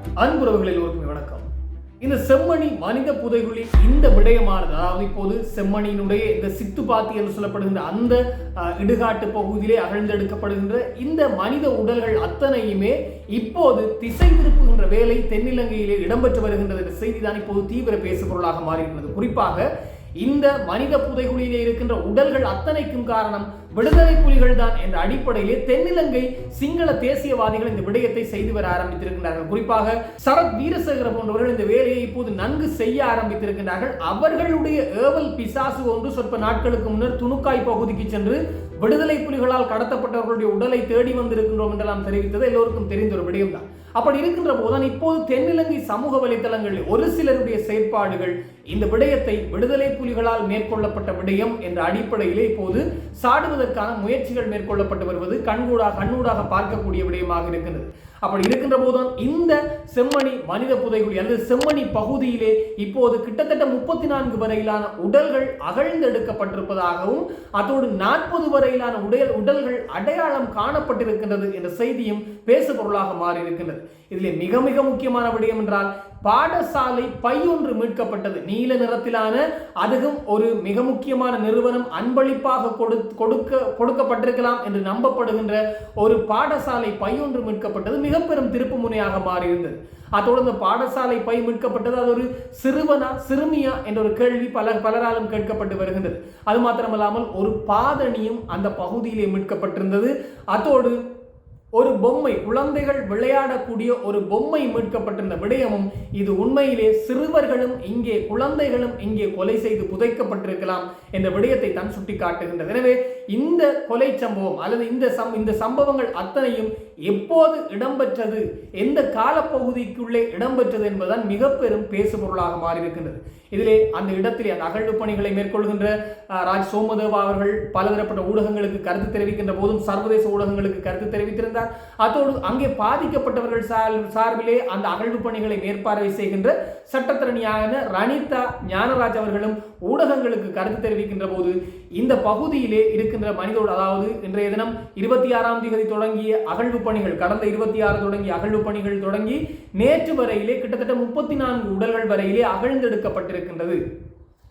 அன்புறவுகளில் எல்லோருக்கும் வணக்கம். இந்த செம்மணி மனித புதைகுழி இந்த விடயமானது அதாவது இப்போது செம்மணியினுடைய இந்த சித்துப்பாத்தி என்று சொல்லப்படுகின்ற அந்த இடுகாட்டு பகுதியிலே அகழ்ந்தெடுக்கப்படுகின்ற இந்த மனித உடல்கள் அத்தனையுமே இப்போது திசை திருப்புகின்ற வேலை தென்னிலங்கையிலே இடம்பெற்று வருகின்றது என்ற செய்திதான் இப்போது தீவிர பேசுபொருளாக மாறியிருக்கிறது குறிப்பாக இந்த மனித புதைகுழியிலே இருக்கின்ற உடல்கள் அத்தனைக்கும் காரணம் விடுதலை புலிகள் தான் என்ற அடிப்படையிலே தென்னிலங்கை சிங்கள தேசியவாதிகள் இந்த விடயத்தை செய்து வர ஆரம்பித்திருக்கின்றார்கள். குறிப்பாக சரத் வீரசேகர போன்றவர்கள் இந்த வேலையை இப்போது நன்கு செய்ய ஆரம்பித்திருக்கின்றார்கள். அவர்களுடைய ஏவல் பிசாசு ஒன்று சொற்ப நாட்களுக்கு முன்னர் துணுக்காய் பகுதிக்கு சென்று விடுதலை புலிகளால் கடத்தப்பட்டவர்களுடைய உடலை தேடி வந்திருக்கின்றோம் என்றெல்லாம் தெரிவித்தது. எல்லோருக்கும் தெரிந்த ஒரு விடயம்தான். அப்படி இருக்கின்ற போதுதான் இப்போது தென்னிலங்கை சமூக வலைத்தளங்களில் ஒரு சிலருடைய செயற்பாடுகள் இந்த விடயத்தை விடுதலை புலிகளால் மேற்கொள்ளப்பட்ட விடயம் என்ற அடிப்படையிலே இப்போது சாடுவதற்கான முயற்சிகள் மேற்கொள்ளப்பட்டு வருவது கண்கூடாக கண்ணூடாக பார்க்கக்கூடிய விடயமாக இருக்கின்றது. அப்படி இருக்கின்ற போதுதான் இந்த செம்மணி மனித புதைகுழி அல்லது செம்மணி பகுதியிலே இப்போது கிட்டத்தட்ட முப்பத்தி நான்கு வரையிலான உடல்கள் அகழ்ந்தெடுக்கப்பட்டிருப்பதாகவும் அதோடு நாற்பது வரையிலான உடல் உடல்கள் அடையாளம் காணப்பட்டிருக்கின்றது என்ற செய்தியும் பேசுபொருளாக மாறியிருக்கின்றது. மாறி இருக்கின்றது இதிலே மிக மிக முக்கியமான விடயம் என்றால் பாடசாலை பையொன்று மீட்கப்பட்டது. நீல நிறத்திலான அதுவும் ஒரு மிக முக்கியமான நிறுவனம் அன்பளிப்பாக கொடு கொடுக்க கொடுக்கப்பட்டிருக்கலாம் என்று நம்பப்படுகின்ற ஒரு பாடசாலை பையொன்று மீட்கப்பட்டது மிக பெரும் திருப்பு முனையாக மாறியிருந்தது. அதோடு அந்த பாடசாலை பை மீட்கப்பட்டது அது ஒரு சிறுவனா சிறுமியா என்ற ஒரு கேள்வி பல பலராலும் கேட்கப்பட்டு வருகின்றது. அது மாத்திரமல்லாமல் ஒரு பாதணியும் அந்த பகுதியிலே மீட்கப்பட்டிருந்தது. அதோடு ஒரு பொம்மை குழந்தைகள் விளையாடக்கூடிய ஒரு பொம்மை மீட்கப்பட்டிருந்த விடயமும் இது உண்மையிலே சிறுவர்களும் இங்கே குழந்தைகளும் இங்கே கொலை செய்து புதைக்கப்பட்டிருக்கலாம் என்ற விடயத்தை தான் சுட்டிக்காட்டுகின்றது. எனவே இந்த கொலை சம்பவம் அல்லது இந்த சம் இந்த சம்பவங்கள் அத்தனையும் எப்போது இடம்பெற்றது எந்த காலப்பகுதிக்குள்ளே இடம்பெற்றது என்பதுதான் மிக பெரும் பேசுபொருளாக மாறியிருக்கின்றது. இதிலே அந்த இடத்திலே அந்த அகழ்வு பணிகளை மேற்கொள்கின்ற ராஜ் சோமதேவா அவர்கள் பலதரப்பட்ட ஊடகங்களுக்கு கருத்து தெரிவிக்கின்ற போதும் சர்வதேச ஊடகங்களுக்கு கருத்து தெரிவித்திருந்தார். இருக்கிறார் அதோடு அங்கே பாதிக்கப்பட்டவர்கள் சார்- சார்பிலே அந்த அகழ்வு பணிகளை மேற்பார்வை செய்கின்ற சட்டத்திறனியான ரணிதா ஞானராஜ் அவர்களும் ஊடகங்களுக்கு கருத்து தெரிவிக்கின்ற போது இந்த பகுதியிலே இருக்கின்ற மனிதோடு அதாவது இன்றைய தினம் இருபத்தி ஆறாம் தேதி தொடங்கிய அகழ்வு பணிகள் கடந்த இருபத்தி ஆறு தொடங்கிய அகழ்வு பணிகள் தொடங்கி நேற்று வரையிலே கிட்டத்தட்ட முப்பத்தி நான்கு உடல்கள் வரையிலே அகழ்ந்தெடுக்கப்பட்டிருக்கின்றது.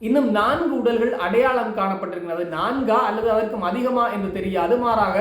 இன்னும் நான்கு உடல்கள் அடையாளம் காணப்பட்டிருக்கிறது நான்கா அல்லது அதற்கும் அதிகமா என்று தெரியாது. மாறாக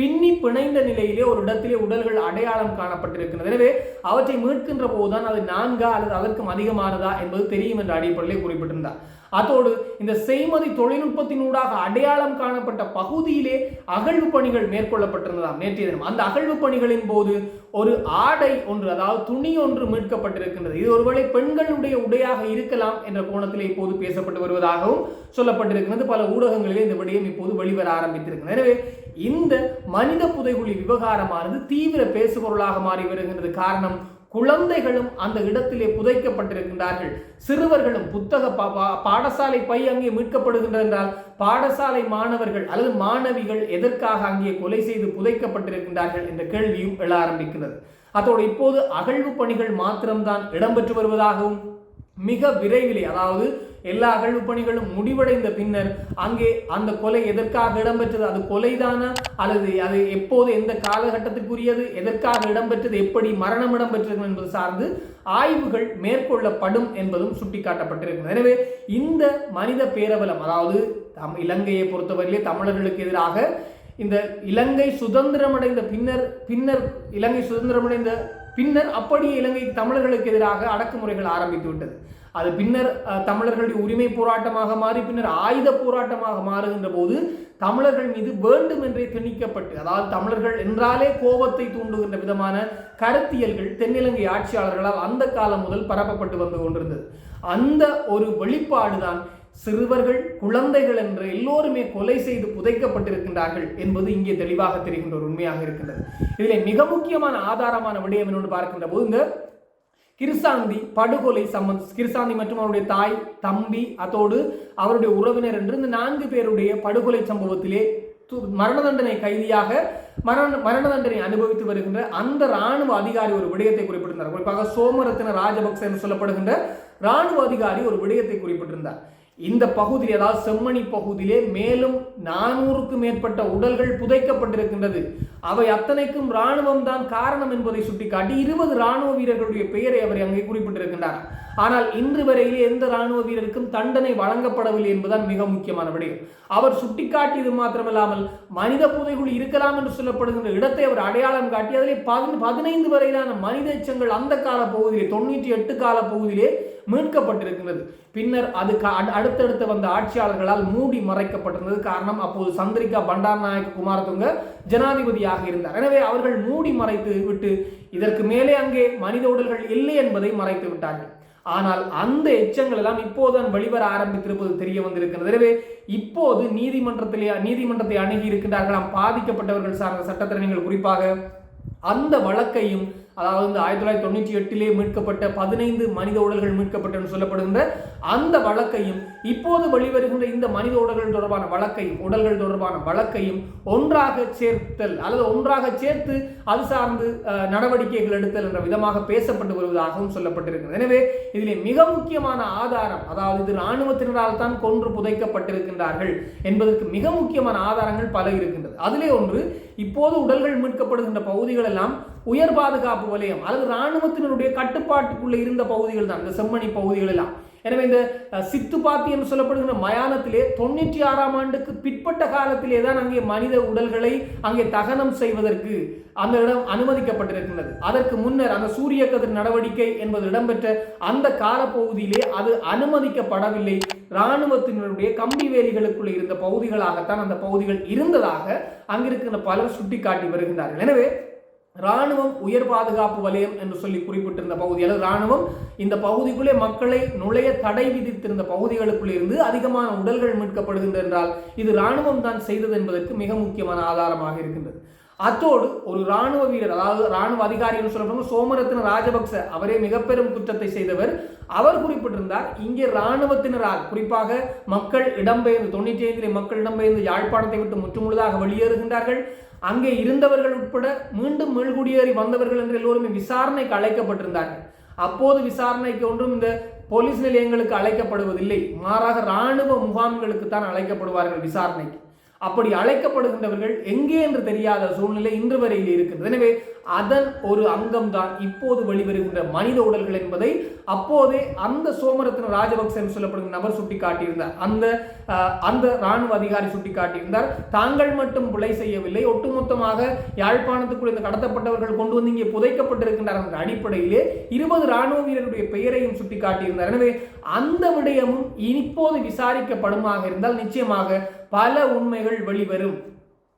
பின்னி பிணைந்த நிலையிலே ஒரு இடத்திலே உடல்கள் அடையாளம் காணப்பட்டிருக்கிறது எனவே அவற்றை மீட்கின்ற போதுதான் அது நான்கா அல்லது அதற்கும் அதிகமானதா என்பது தெரியும் என்ற அடிப்படையிலே குறிப்பிட்டிருந்தார். அதோடு இந்த செய்மதி தொழில்நுட்பத்தினூடாக அடையாளம் காணப்பட்ட பகுதியிலே அகழ்வு பணிகள் மேற்கொள்ளப்பட்டிருந்ததாம். நேற்றைய தினம் அந்த அகழ்வு பணிகளின் போது ஒரு ஆடை ஒன்று அதாவது துணி ஒன்று மீட்கப்பட்டிருக்கின்றது. இது ஒருவேளை பெண்களுடைய உடையாக இருக்கலாம் என்ற கோணத்தில் இப்போது பேசப்பட்டு வருவதாகவும் சொல்லப்பட்டிருக்கிறது. பல ஊடகங்களிலே இந்த விடயம் இப்போது வெளிவர ஆரம்பித்திருக்கிறது. எனவே இந்த மனித புதைகுழி விவகாரமானது தீவிர பேசுபொருளாக மாறி வருகின்றது. காரணம் குழந்தைகளும் அந்த இடத்திலே புதைக்கப்பட்டிருக்கின்றார்கள். சிறுவர்களும் புத்தக பா- பா- பாடசாலை பை அங்கே மீட்கப்படுகின்றது என்றால் பாடசாலை மாணவர்கள் அல்லது மாணவிகள் எதற்காக அங்கே கொலை செய்து புதைக்கப்பட்டிருக்கின்றார்கள் என்ற கேள்வியும் எழ ஆரம்பிக்கிறது. அதோடு இப்போது அகழ்வு பணிகள் மாத்திரம்தான் இடம்பெற்று வருவதாகவும் மிக விரைவிலே அதாவது எல்லா அகழ்வு பணிகளும் முடிவடைந்த பின்னர் அங்கே அந்த கொலை எதற்காக இடம்பெற்றது? அது கொலைதானா? அல்லது அது எப்போது எந்த காலகட்டத்துக்குரியது? எதற்காக இடம்பெற்றது? எப்படி மரணம் இடம்பெற்றது என்பது சார்ந்து ஆய்வுகள் மேற்கொள்ளப்படும் என்பதும் சுட்டிக்காட்டப்பட்டிருக்கிறது. எனவே இந்த மனித பேரவலம் அதாவது தம் இலங்கையை பொறுத்தவரையிலே தமிழர்களுக்கு எதிராக இந்த இலங்கை சுதந்திரமடைந்த பின்னர் பின்னர் இலங்கை சுதந்திரமடைந்த பின்னர் அப்படியே இலங்கை தமிழர்களுக்கு எதிராக அடக்குமுறைகள் ஆரம்பித்து விட்டது. அது பின்னர் தமிழர்களுடைய உரிமை போராட்டமாக மாறி பின்னர் ஆயுத போராட்டமாக மாறுகின்ற போது தமிழர்கள் மீது வேண்டுமென்றே திணிக்கப்பட்டு அதாவது தமிழர்கள் என்றாலே கோபத்தை தூண்டுகின்ற விதமான கருத்தியல்கள் தென்னிலங்கை ஆட்சியாளர்களால் அந்த காலம் முதல் பரப்பப்பட்டு வந்து கொண்டிருந்தது. அந்த ஒரு வெளிப்பாடுதான் சிறுவர்கள் குழந்தைகள் என்று எல்லோருமே கொலை செய்து புதைக்கப்பட்டிருக்கின்றார்கள் என்பது இங்கே தெளிவாக தெரிகின்ற ஒரு உண்மையாக இருக்கின்றது. இதில் மிக முக்கியமான ஆதாரமான விடயம் என்னொன்று பார்க்கின்ற போது இந்த கிருசாந்தி படுகொலை சம்பந்த கிருசாந்தி மற்றும் அவருடைய தாய் தம்பி அதோடு அவருடைய உறவினர் என்று இந்த நான்கு பேருடைய படுகொலை சம்பவத்திலே மரண தண்டனை கைதியாக மரண மரண தண்டனை அனுபவித்து வருகின்ற அந்த ராணுவ அதிகாரி ஒரு விடயத்தை குறிப்பிட்டிருந்தார். குறிப்பாக சோமரத்தின ராஜபக்ச என்று சொல்லப்படுகின்ற ராணுவ அதிகாரி ஒரு விடயத்தை குறிப்பிட்டிருந்தார். இந்த பகுதியில் அதாவது செம்மணி பகுதியிலே மேலும் நானூறுக்கு மேற்பட்ட உடல்கள் புதைக்கப்பட்டிருக்கின்றது. அவை அத்தனைக்கும் இராணுவம் தான் காரணம் என்பதை சுட்டிக்காட்டி இருபது இராணுவ வீரர்களுடைய பெயரை அவர் அங்கே குறிப்பிட்டிருக்கின்றார். ஆனால் இன்று வரையிலே எந்த இராணுவ வீரருக்கும் தண்டனை வழங்கப்படவில்லை என்பதுதான் மிக முக்கியமான விடயம். அவர் சுட்டிக்காட்டியது மாத்திரமல்லாமல் மனித புதைகுழி இருக்கலாம் என்று சொல்லப்படுகின்ற இடத்தை அவர் அடையாளம் காட்டி அதிலே பதினைந்து வரையிலான மனித எச்சங்கள் அந்த கால பகுதியிலே தொண்ணூற்றி எட்டு கால பகுதியிலே மீட்கப்பட்டிருக்கின்றது பின்னர் அது அடுத்தடுத்து வந்த ஆட்சியாளர்களால் மூடி மறைக்கப்பட்டிருந்தது. காரணம் அப்போது சந்திரிகா பண்டார் நாயக் குமாரதுங்க ஜனாதிபதியாக இருந்தார். எனவே அவர்கள் மூடி மறைத்து விட்டு இதற்கு மேலே அங்கே மனித உடல்கள் இல்லை என்பதை மறைத்து விட்டார்கள். ஆனால் அந்த எச்சங்கள் எல்லாம் இப்போதுதான் வெளிவர ஆரம்பித்திருப்பது தெரிய வந்திருக்கிறது. எனவே இப்போது நீதிமன்றத்திலே நீதிமன்றத்தை அணுகி இருக்கின்றார்களாம். பாதிக்கப்பட்டவர்கள் சார்ந்த சட்டத்திறனைகள் குறிப்பாக அந்த வழக்கையும் அதாவது இந்த ஆயிரத்தி தொள்ளாயிரத்தி தொண்ணூற்றி எட்டிலே மீட்கப்பட்ட பதினைந்து மனித உடல்கள் மீட்கப்பட்டு சொல்லப்படுகின்ற அந்த வழக்கையும் இப்போது வெளிவருகின்ற இந்த மனித உடல்கள் தொடர்பான வழக்கையும் உடல்கள் தொடர்பான வழக்கையும் ஒன்றாக சேர்த்தல் அல்லது ஒன்றாக சேர்த்து அது சார்ந்து நடவடிக்கைகள் எடுத்தல் என்ற விதமாக பேசப்பட்டு வருவதாகவும் சொல்லப்பட்டிருக்கிறது. எனவே இதிலே மிக முக்கியமான ஆதாரம் அதாவது இது இராணுவத்தினரால் தான் கொன்று புதைக்கப்பட்டிருக்கின்றார்கள் என்பதற்கு மிக முக்கியமான ஆதாரங்கள் பல இருக்கின்றது. அதிலே ஒன்று இப்போது உடல்கள் மீட்கப்படுகின்ற பகுதிகளெல்லாம் உயர் பாதுகாப்பு வலயம் அல்லது இராணுவத்தினருடைய கட்டுப்பாட்டுக்குள்ளே இருந்த பகுதிகள் தான் இந்த செம்மணி பகுதிகள் எல்லாம் எனவே இந்த சித்துப்பாத்தி என்று சொல்லப்படுகிற மயானத்திலே தொண்ணூற்றி ஆறாம் ஆண்டுக்கு பிற்பட்ட காலத்திலே தான் அங்கே மனித உடல்களை அங்கே தகனம் செய்வதற்கு அந்த இடம் அனுமதிக்கப்பட்டிருக்கின்றது. அதற்கு முன்னர் அந்த சூரிய கதிர் நடவடிக்கை என்பது இடம்பெற்ற அந்த காலப்பகுதியிலே அது அனுமதிக்கப்படவில்லை. இராணுவத்தினருடைய கம்பி வேலிகளுக்குள்ளே இருந்த பகுதிகளாகத்தான் அந்த பகுதிகள் இருந்ததாக அங்கிருக்கிற பலர் சுட்டிக்காட்டி வருகின்றார்கள். எனவே இராணுவம் உயர் பாதுகாப்பு வலயம் என்று சொல்லி குறிப்பிட்டிருந்த பகுதி அல்லது இராணுவம் இந்த பகுதிக்குள்ளே மக்களை நுழைய தடை விதித்திருந்த பகுதிகளுக்குள்ளே இருந்து அதிகமான உடல்கள் மீட்கப்படுகின்றன என்றால் இது இராணுவம் தான் செய்தது என்பதற்கு மிக முக்கியமான ஆதாரமாக இருக்கின்றது. அத்தோடு ஒரு இராணுவ வீரர் அதாவது இராணுவ அதிகாரி என்று சொல்லப்படுங்க சோமரத்தின ராஜபக்ச அவரே மிகப்பெரும் குற்றத்தை செய்தவர். அவர் குறிப்பிட்டிருந்தார் இங்கே இராணுவத்தினரால் குறிப்பாக மக்கள் இடம்பெயர்ந்து தொண்ணூற்றி ஐந்திலே மக்கள் இடம்பெயர்ந்து யாழ்ப்பாணத்தை விட்டு முற்றுமுழுதாக வெளியேறுகின்றார்கள். அங்கே இருந்தவர்கள் உட்பட மீண்டும் மீள்குடியேறி வந்தவர்கள் என்று எல்லோருமே விசாரணைக்கு அழைக்கப்பட்டிருந்தார்கள். அப்போது விசாரணைக்கு ஒன்றும் இந்த போலீஸ் நிலையங்களுக்கு அழைக்கப்படுவதில்லை. மாறாக இராணுவ முகாம்களுக்கு தான் அழைக்கப்படுவார்கள் விசாரணைக்கு. அப்படி அழைக்கப்படுகின்றவர்கள் எங்கே என்று தெரியாத சூழ்நிலை இன்று வரையில் இருக்கிறது எனவே அதன் ஒரு அங்கம்தான் இப்போது வெளிவருகின்ற மனித உடல்கள் என்பதை அப்போதே அந்த சோமரத்ன ராஜபக்ச என்று சொல்லப்படும் நபர் சுட்டிக்காட்டியிருந்தார். அந்த அந்த ராணுவ அதிகாரி சுட்டிக்காட்டியிருந்தார். தாங்கள் மட்டும் கொலை செய்யவில்லை. ஒட்டுமொத்தமாக யாழ்ப்பாணத்துக்குள் இந்த கடத்தப்பட்டவர்கள் கொண்டு வந்து இங்கே புதைக்கப்பட்டிருக்கின்றார் என்ற அடிப்படையிலே இருபது ராணுவ வீரருடைய பெயரையும் சுட்டிக்காட்டியிருந்தார். எனவே அந்த விடயமும் இப்போது விசாரிக்கப்படுமாக இருந்தால் நிச்சயமாக பல உண்மைகள் வெளிவரும்.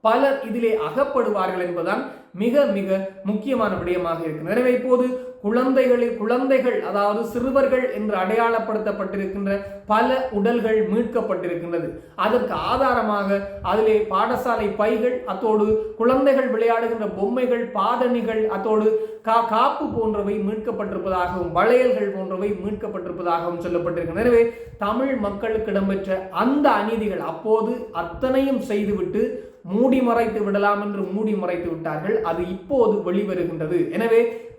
பலர் இதிலே அகப்படுவார்கள் என்பதுதான் மிக மிக முக்கியமான விடயமாக இருக்கு. எனவே இப்போது குழந்தைகளில் குழந்தைகள் அதாவது சிறுவர்கள் என்று அடையாளப்படுத்தப்பட்டிருக்கின்ற பல உடல்கள் மீட்கப்பட்டிருக்கின்றது. அதற்கு ஆதாரமாக அதிலே பாடசாலை பைகள் அத்தோடு குழந்தைகள் விளையாடுகின்ற பொம்மைகள் பாதணிகள் அத்தோடு கா காப்பு போன்றவை மீட்கப்பட்டிருப்பதாகவும் வளையல்கள் போன்றவை மீட்கப்பட்டிருப்பதாகவும் சொல்லப்பட்டிருக்கின்றன எனவே தமிழ் மக்களுக்கு இடம்பெற்ற அந்த அநீதிகள் அப்போது அத்தனையும் செய்துவிட்டு மூடி மறைத்து விடலாம் என்று மூடி மறைத்து விட்டார்கள். அது இப்போது வெளிவருகின்றது. எனவே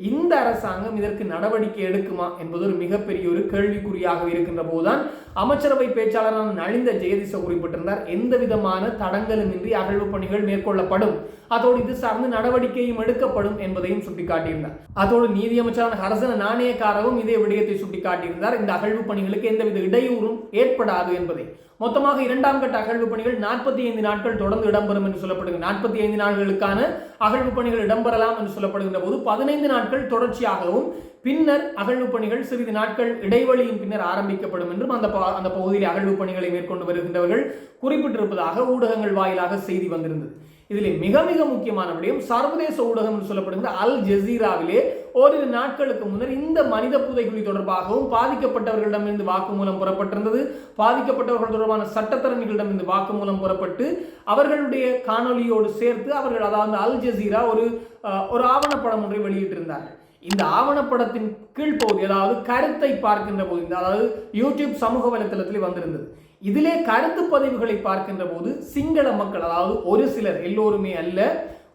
இந்த அரசாங்கம் இதற்கு நடவடிக்கை எடுக்குமா என்பது ஒரு மிகப்பெரிய ஒரு கேள்விக்குறியாக இருக்கின்ற போதுதான் அமைச்சரவை பேச்சாளரான நலிந்த ஜெயதிச குறிப்பிட்டிருந்தார். எந்த விதமான தடங்கலுமின்றி அகழ்வு பணிகள் மேற்கொள்ளப்படும். அதோடு இது சார்ந்து நடவடிக்கையும் எடுக்கப்படும் என்பதையும் சுட்டிக்காட்டியிருந்தார். அதோடு நீதியமைச்சரான ஹரசன நாணயக்காரவும் இதே விடயத்தை சுட்டிக்காட்டியிருந்தார். இந்த அகழ்வு பணிகளுக்கு எந்தவித இடையூறும் ஏற்படாது என்பதை. மொத்தமாக இரண்டாம் கட்ட அகழ்வு பணிகள் நாற்பத்தி ஐந்து நாட்கள் தொடர்ந்து இடம்பெறும் என்று சொல்லப்படுகிறது நாற்பத்தி ஐந்து நாட்களுக்கான அகழ்வு பணிகள் இடம்பெறலாம் என்று சொல்லப்படுகின்ற போது பதினைந்து நாட்கள் தொடர்ச்சியாகவும் பின்னர் அகழ்வு பணிகள் சிறிது நாட்கள் இடைவெளியின் பின்னர் ஆரம்பிக்கப்படும் என்றும் அந்த அந்த பகுதியில் அகழ்வு பணிகளை மேற்கொண்டு வருகின்றவர்கள் குறிப்பிட்டிருப்பதாக ஊடகங்கள் வாயிலாக செய்தி வந்திருந்தது. இதில் மிக மிக முக்கியமான விடயம் சர்வதேச ஊடகம் என்று சொல்லப்படுகிற அல் ஜசீராவிலே ஓரிரு நாட்களுக்கு முன்னர் இந்த மனித புதைகுழி தொடர்பாகவும் பாதிக்கப்பட்டவர்களிடமிருந்து வாக்குமூலம் புறப்பட்டிருந்தது. பாதிக்கப்பட்டவர்கள் தொடர்பான சட்டத்தரணிகளிடமிருந்து வாக்குமூலம் புறப்பட்டு அவர்களுடைய காணொலியோடு சேர்த்து அவர்கள் அதாவது அல் ஜசீரா ஒரு ஒரு ஆவணப்படம் ஒன்றை வெளியிட்டிருந்தார்கள். இந்த ஆவணப்படத்தின் கீழ்ப்பகுதி அதாவது கருத்தை பார்க்கின்ற போது அதாவது யூடியூப் சமூக வலைத்தளத்தில் வந்திருந்தது. இதிலே கருத்து பதிவுகளை பார்க்கின்ற போது சிங்கள மக்கள் அதாவது ஒரு சிலர் எல்லோருமே அல்ல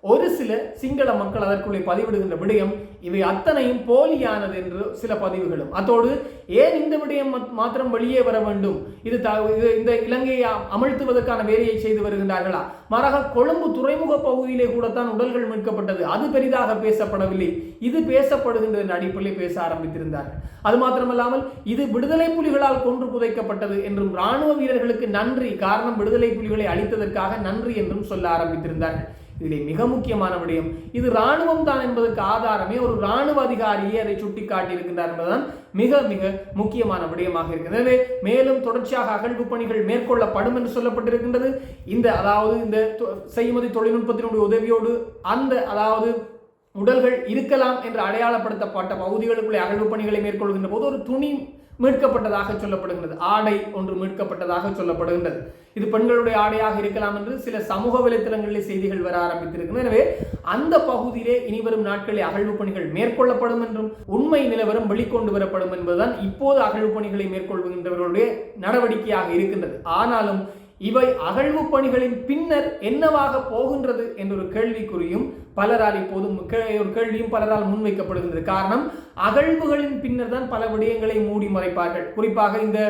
ஒரு சில சிங்கள மக்கள் அதற்குள்ளே பதிவிடுகின்ற விடயம் இவை அத்தனையும் போலியானது என்று சில பதிவுகளும். அத்தோடு ஏன் இந்த விடயம் மத்- மாத்திரம் வெளியே வர வேண்டும்? இது த- இது- இந்த இலங்கையை அமழ்த்துவதற்கான வேலையை செய்து வருகின்றார்களா? மாறாக கொழும்பு துறைமுக பகுதியிலே கூடத்தான் உடல்கள் மீட்கப்பட்டது. அது பெரிதாக பேசப்படவில்லை. இது பேசப்படுகின்ற அடிப்படையில் பேச ஆரம்பித்திருந்தார்கள். அது மாத்திரமல்லாமல் இது விடுதலை புலிகளால் கொன்று புதைக்கப்பட்டது என்றும் ராணுவ வீரர்களுக்கு நன்றி. காரணம் விடுதலை புலிகளை அளித்ததற்காக நன்றி என்றும் சொல்ல ஆரம்பித்திருந்தார்கள். இதிலே மிக முக்கியமான விடயம் இது ராணுவம் தான் என்பதற்கு ஆதாரமே ஒரு ராணுவ அதிகாரியே அதை சுட்டிக்காட்டி காட்டியிருக்கின்றார் என்பதுதான் மிக மிக முக்கியமான விடயமாக இருக்கிறது. மேலும் தொடர்ச்சியாக அகழ்வு பணிகள் மேற்கொள்ளப்படும் என்று சொல்லப்பட்டிருக்கின்றது. இந்த அதாவது இந்த தொ- செய்முறை தொழில்நுட்பத்தினுடைய உதவியோடு அந்த அதாவது உடல்கள் இருக்கலாம் என்று அடையாளப்படுத்தப்பட்ட பகுதிகளுக்குள்ளே அகழ்வு பணிகளை மேற்கொள்கின்ற போது ஒரு துணி மீட்கப்பட்டதாக சொல்லப்படுகின்றது. ஆடை ஒன்று மீட்கப்பட்டதாக சொல்லப்படுகின்றது. இது பெண்களுடைய ஆடையாக இருக்கலாம் என்று சில சமூக வலைத்தளங்களில் செய்திகள் வர ஆரம்பித்திருக்கின்றன. எனவே அந்த பகுதியிலே இனிவரும் நாட்களில் அகழ்வு பணிகள் மேற்கொள்ளப்படும் என்றும் உண்மை நிலவரம் வெளிக்கொண்டு வரப்படும் என்பதுதான் இப்போது அகழ்வு பணிகளை மேற்கொள்கின்றவர்களுடைய நடவடிக்கையாக இருக்கின்றது. ஆனாலும் இவை அகழ்வு பணிகளின் பின்னர் என்னவாக போகின்றது என்ற ஒரு கேள்விக்குறியும் பலரால் இப்போது ஒரு கேள்வியும் பலரால் முன்வைக்கப்படுகின்றது. காரணம் அகழ்வுகளின் பின்னர் தான் பல விடயங்களை மூடி மறைப்பார்கள். குறிப்பாக இந்த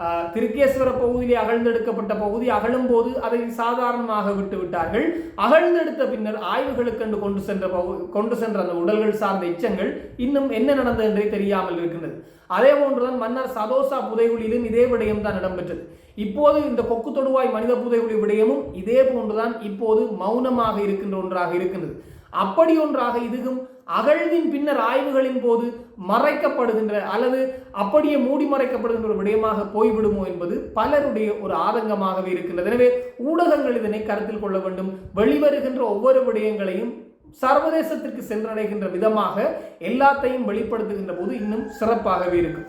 ஆஹ், திருக்கேஸ்வர பகுதியிலே அகழ்ந்தெடுக்கப்பட்ட பகுதி அகழும் போது அதை சாதாரணமாக விட்டு விட்டார்கள் அகழ்ந்தெடுத்த பின்னர் ஆய்வுகளுக்கென்று கொண்டு சென்ற பகு- கொண்டு சென்ற அந்த உடல்கள் சார்ந்த எச்சங்கள் இன்னும் என்ன நடந்தது என்றே தெரியாமல் இருக்கின்றது. அதே போன்றுதான் மன்னர் சதோசா புதைகுழியிலும் இதே விடயம் தான் இடம்பெற்றது. இப்போது இந்த கொக்கு தொடுவாய் மனித புதைகுழி விடயமும் இதே போன்றுதான் இப்போது மௌனமாக இருக்கின்ற ஒன்றாக இருக்கின்றது. அப்படி ஒன்றாக இதுவும் அகழ்வின் பின்னர் ஆய்வுகளின் போது மறைக்கப்படுகின்ற அல்லது அப்படியே மூடி மறைக்கப்படுகின்ற ஒரு விடயமாக போய்விடுமோ என்பது பலருடைய ஒரு ஆதங்கமாகவே இருக்கின்றது. எனவே ஊடகங்கள் இதனை கருத்தில் கொள்ள வேண்டும். வெளிவருகின்ற ஒவ்வொரு விடயங்களையும் சர்வதேசத்திற்கு சென்றடைகின்ற விதமாக எல்லாத்தையும் வெளிப்படுத்துகின்ற போது இன்னும் சிறப்பாகவே இருக்கும்.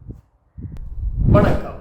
வணக்கம்.